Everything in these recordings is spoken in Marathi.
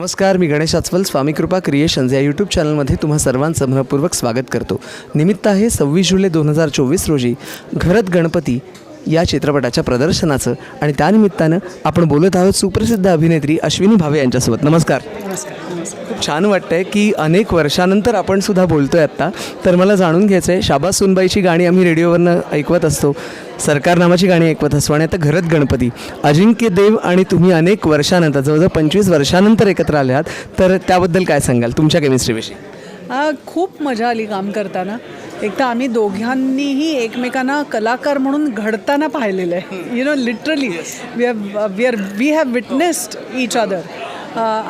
नमस्कार मी गणेश आचवल स्वामी कृपा क्रिएशन्स या यूट्यूब चॅनलमध्ये तुम्हा सर्वांचं मनपूर्वक स्वागत करतो. निमित्त आहे सव्वीस जुलै दोन हजार चोवीस रोजी घरत गणपती या चित्रपटाच्या प्रदर्शनाचं आणि त्यानिमित्तानं आपण बोलत आहोत सुप्रसिद्ध अभिनेत्री अश्विनी भावे यांच्यासोबत. नमस्कार. खूप छान वाटतंय की अनेक वर्षानंतर आपण सुद्धा बोलतोय आत्ता. तर मला जाणून घ्यायचं आहे शाबास सुनबाईची गाणी आम्ही रेडिओवरनं ऐकवत असतो. सरकार नामाची गाणी ऐकवत असतो आणि आता घरत गणपती. अजिंक्य देव आणि तुम्ही अनेक वर्षानंतर जवळजवळ पंचवीस वर्षानंतर एकत्र आले आहात. तर त्याबद्दल काय सांगाल? तुमच्या केमिस्ट्रीविषयी आ, खूप मजा आली काम करताना. एक तर आम्ही दोघांनीही एकमेकांना कलाकार म्हणून घडताना पाहिलेलं आहे. You know literally we have we are we have witnessed each other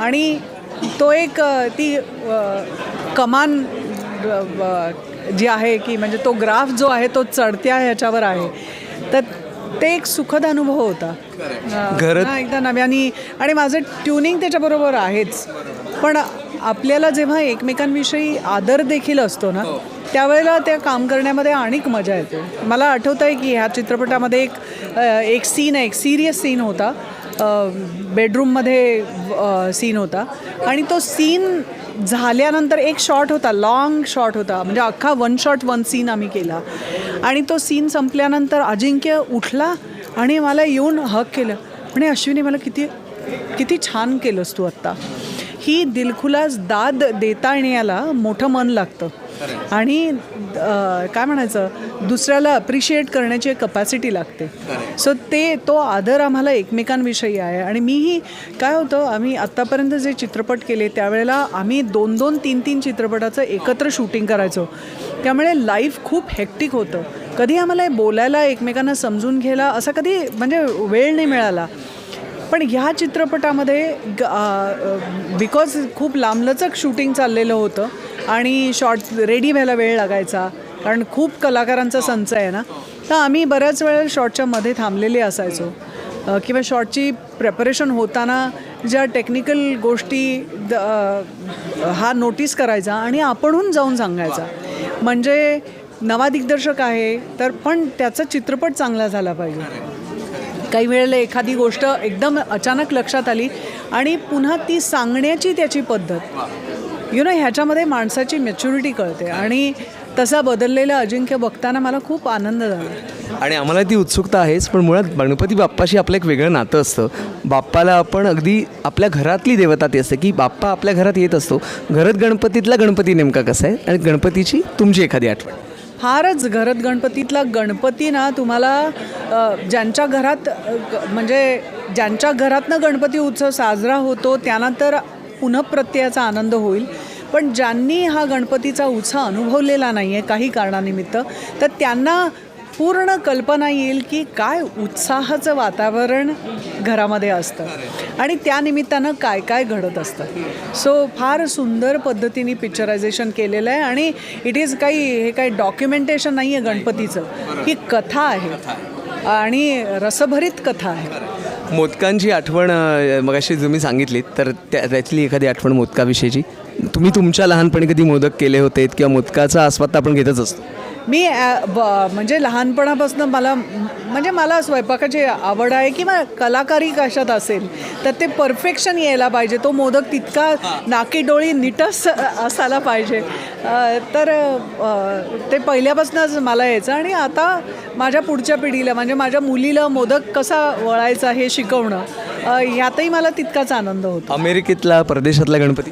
आणि तो एक अ, ती अ, कमान ब- जी आहे की म्हणजे तो ग्राफ जो आहे तो चढत्या ह्याच्यावर आहे. तर ते एक सुखद अनुभव होता. एकदा नव्याने आणि माझं ट्युनिंग त्याच्याबरोबर आहेच. पण आपल्याला जेव्हा एकमेकांविषयी आदर देखील असतो ना त्यावेळेला त्या काम करण्यामध्ये आणिक मजा येते. मला आठवतं आहे की ह्या चित्रपटामध्ये एक एक सीन आहे एक सिरियस सीन होता. बेडरूममध्ये सीन होता. आणि तो सीन झाल्यानंतर एक शॉट होता लॉंग शॉट होता. म्हणजे अख्खा वन शॉट वन सीन आम्ही केला. आणि तो सीन संपल्यानंतर अजिंक्य उठला आणि मला येऊन हक केलं. म्हणे अश्विनी मला किती किती छान केलंस तू आत्ता. ही दिलखुलास दाद देता येण्याला मोठं मन लागतं. आणि काय म्हणायचं दुसऱ्याला अप्रिशिएट करण्याची एक कपॅसिटी लागते. सो ते तो आदर आम्हाला एकमेकांविषयी आहे. आणि मीही काय होतं आम्ही आत्तापर्यंत जे चित्रपट केले त्यावेळेला आम्ही दोन दोन तीन तीन चित्रपटाचं एकत्र शूटिंग करायचो. त्यामुळे लाईफ खूप हेक्टिक होतं. कधी आम्हाला बोलायला एकमेकांना समजून घ्यायला असा कधी म्हणजे वेळ नाही मिळाला. पण ह्या चित्रपटामध्ये बिकॉज खूप लांबलचक शूटिंग चाललेलं होतं आणि शॉर्ट रेडी व्हायला वेळ लागायचा कारण खूप कलाकारांचा संच आहे ना तर आम्ही बऱ्याच वेळा शॉर्टच्या मध्ये थांबलेले असायचो. किंवा शॉर्टची प्रेपरेशन होताना ज्या टेक्निकल गोष्टी द- हा नोटीस करायचा आणि आपणहून जाऊन सांगायचा. म्हणजे नवा दिग्दर्शक आहे तर पण त्याचा चित्रपट चांगला झाला पाहिजे. काही वेळेला एखादी गोष्ट एकदम अचानक लक्षात आली आणि पुन्हा ती सांगण्याची त्याची पद्धत. यु नो ह्याच्यामध्ये माणसाची मॅच्युरिटी कळते आणि तसा बदललेला अजिंक्य बघताना मला खूप आनंद झाला. आणि आम्हाला ती उत्सुकता आहेच पण मुळात गणपती बाप्पाशी आपलं एक वेगळं नातं असतं. बाप्पाला आपण अगदी आपल्या घरातली देवता ती असते की बाप्पा आपल्या घरात येत असतो. घरात गणपतीतला गणपती नेमका कसा आहे आणि गणपतीची तुमची एखादी आठवण? फारच घरात गणपतीतला गणपती ना तुम्हाला ज्यांच्या घरात म्हणजे ज्यांच्या घरातनं गणपती उत्सव साजरा होतो त्यांना तर पुनःप्रत्ययाचा आनंद होईल. पण ज्यांनी हा गणपतीचा उत्साह अनुभवलेला नाही आहे काही कारणानिमित्त तर त्यांना पूर्ण कल्पना येईल की काय उत्साहाचं वातावरण घरामध्ये असतं. आणि त्यानिमित्तानं काय काय घडत असतं. सो फार सुंदर पद्धतीने पिक्चरायझेशन केलेलं आहे आणि इट इज काही हे काही डॉक्युमेंटेशन नाही आहे गणपतीचं. ही कथा आहे. आणि रसभरीत कथा आहे. मोदकांची आठवण मगाशी तुम्ही सांगितली तर त्या त्यातली एखादी आठवण मोदकाविषयीची. तुम्ही तुमच्या लहानपणी कधी मोदक केले होते किंवा मोदकाचा आस्वाद आपण घेतच असतो. मी ब- म्हणजे लहानपणापासून मला म्हणजे मला स्वयंपाकाची आवड आहे किंवा कलाकारी कशात असेल तर ते परफेक्शन यायला पाहिजे. तो मोदक तितका नाकी डोळी नीटच असायला पाहिजे. तर ते पहिल्यापासूनच मला यायचं आणि आता माझ्या पुढच्या पिढीला म्हणजे माझ्या मुलीला मोदक कसा वळायचा हे शिकवणं ह्यातही मला तितकाच आनंद होतो. अमेरिकेतला परदेशातला गणपती?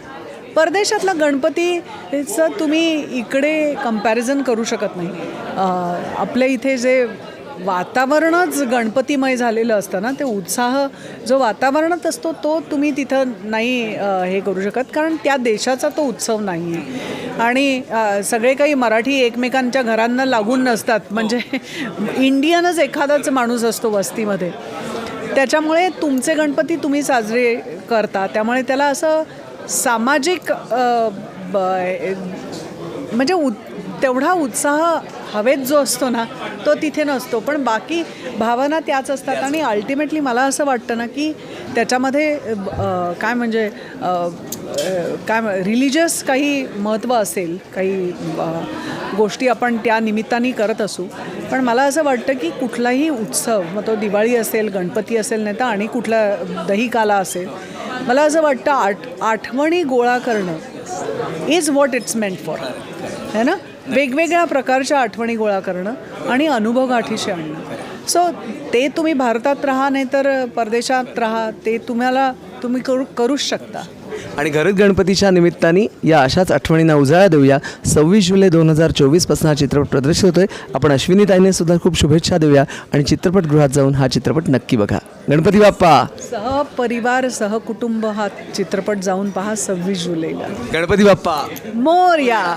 परदेशातला गणपतीचं तुम्ही इकडे कंपॅरिझन करू शकत नाही. आपल्या इथे जे वातावरणच गणपतीमय झालेलं असतं ना ते उत्साह जो वातावरणात असतो तो तुम्ही तिथं नाही हे करू शकत. कारण त्या देशाचा तो उत्सव नाही आहे आणि सगळे काही मराठी एकमेकांच्या घरांना लागून नसतात. म्हणजे इंडियनच एखादाच माणूस असतो वस्तीमध्ये. त्याच्यामुळे तुमचे गणपती तुम्ही साजरे करता. त्यामुळे त्याला असं सामाजिक ब- म्हणजे उ तेवढा उत्साह हवेत जो असतो ना तो तिथे नसतो. पण बाकी भावना त्याच असतात आणि अल्टिमेटली मला असं वाटतं ना की त्याच्यामध्ये काय म्हणजे काय रिलिजियस काही महत्त्व असेल काही गोष्टी आपण त्या निमित्ताने करत असू. पण मला असं वाटतं की कुठलाही उत्सव मग तो दिवाळी असेल गणपती असेल नाही तर आणि कुठला दहीकाला असेल मला असं वाटतं आठ आठवणी गोळा करणं is what it's meant for है ना? वेगवेगळ्या प्रकारच्या आठवणी गोळा करणं आणि अनुभव गाठीशी आणणं. सो ते तुम्ही भारतात राहा नाहीतर परदेशात राहा ते तुम्हाला तुम्ही करू करूच शकता. आणि घरात गणपतीच्या निमित्ताने या अशाच आठवणींना उजाळा देऊया. सव्वीस जुलै दोन हजार चोवीसपासून हा चित्रपट प्रदर्शित होतोय. आपण अश्विनी ताईने सुद्धा खूप शुभेच्छा देऊया आणि चित्रपटगृहात जाऊन हा चित्रपट नक्की बघा. गणपती बाप्पा! सहपरिवार सहकुटुंब हा चित्रपट जाऊन पहा सव्वीस जुलैला. गणपती बाप्पा! मोर्या!